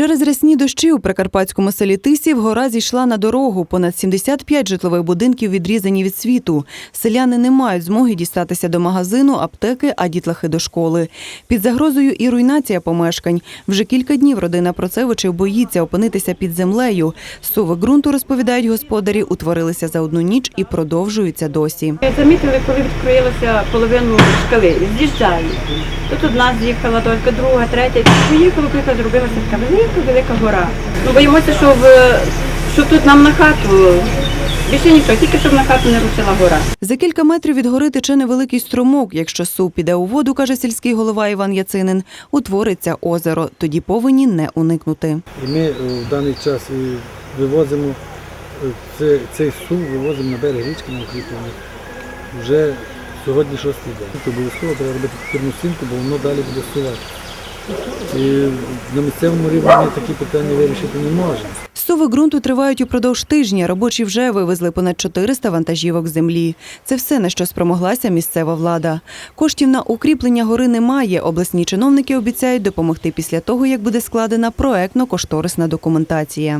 Через рясні дощі у прикарпатському селі Тисів гора зійшла на дорогу. Понад 75 житлових будинків відрізані від світу. Селяни не мають змоги дістатися до магазину, аптеки, а дітлахи до школи. Під загрозою і руйнація помешкань. Вже кілька днів родина Процевичів боїться опинитися під землею. Суви ґрунту, розповідають господарі, утворилися за одну ніч і продовжуються досі. Ми Замітили, коли відкрилася половину шкали, з'їжджають. Тут одна з'їхала долька, друга, третя. Поїхали, зробилася така велика, велика гора. Ну, боїмося, що, в, що тут нам на хату. Більше нічого, тільки щоб на хату не рушила гора. За кілька метрів від гори тече невеликий струмок. Якщо сув піде у воду, каже сільський голова Іван Яцинин, утвориться озеро. Тоді повені не уникнути. І ми е, в даний час і вивозимо е, це- цей сув, вивозимо на берег річки на укріплення. Вже сьогодні шостий день. Тут обов'язково треба робити пірну стінку, бо воно далі буде сувати. І на місцевому рівні такі питання вирішити не можна. Сови ґрунту тривають упродовж тижня. Робочі вже вивезли понад 400 вантажівок землі. Це все, на що спромоглася місцева влада. Коштів на укріплення гори немає. Обласні чиновники обіцяють допомогти після того, як буде складена проектно-кошторисна документація.